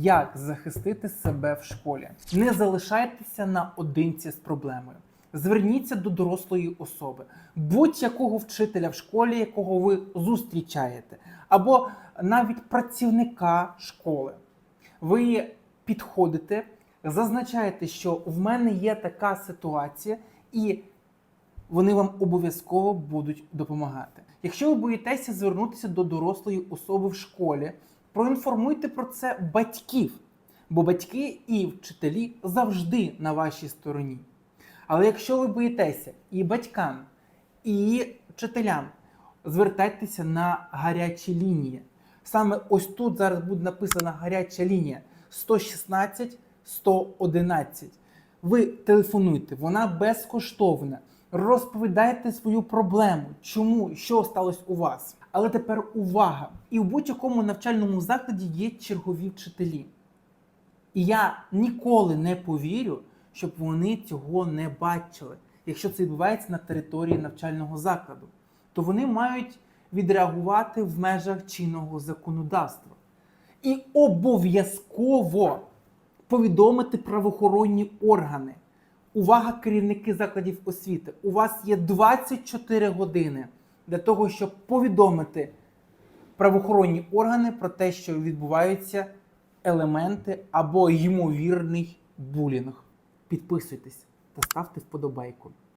Як захистити себе в школі? Не залишайтеся наодинці з проблемою. Зверніться до дорослої особи, будь-якого вчителя в школі, якого ви зустрічаєте, або навіть працівника школи. Ви підходите, зазначаєте, що в мене є така ситуація, і вони вам обов'язково будуть допомагати. Якщо ви боїтеся звернутися до дорослої особи в школі, проінформуйте про це батьків, бо батьки і вчителі завжди на вашій стороні. Але якщо ви боїтеся і батькам, і вчителям, звертайтеся на гарячі лінії. Саме ось тут зараз буде написана гаряча лінія 116 111. Ви телефонуйте, вона безкоштовна. Розповідайте свою проблему, чому, що сталося у вас. Але тепер увага! І в будь-якому навчальному закладі є чергові вчителі. І я ніколи не повірю, щоб вони цього не бачили. Якщо це відбувається на території навчального закладу, то вони мають відреагувати в межах чинного законодавства. І обов'язково повідомити правоохоронні органи. Увага, керівники закладів освіти! У вас є 24 години для того, щоб повідомити правоохоронні органи про те, що відбуваються елементи або ймовірний булінг. Підписуйтесь та ставте вподобайку.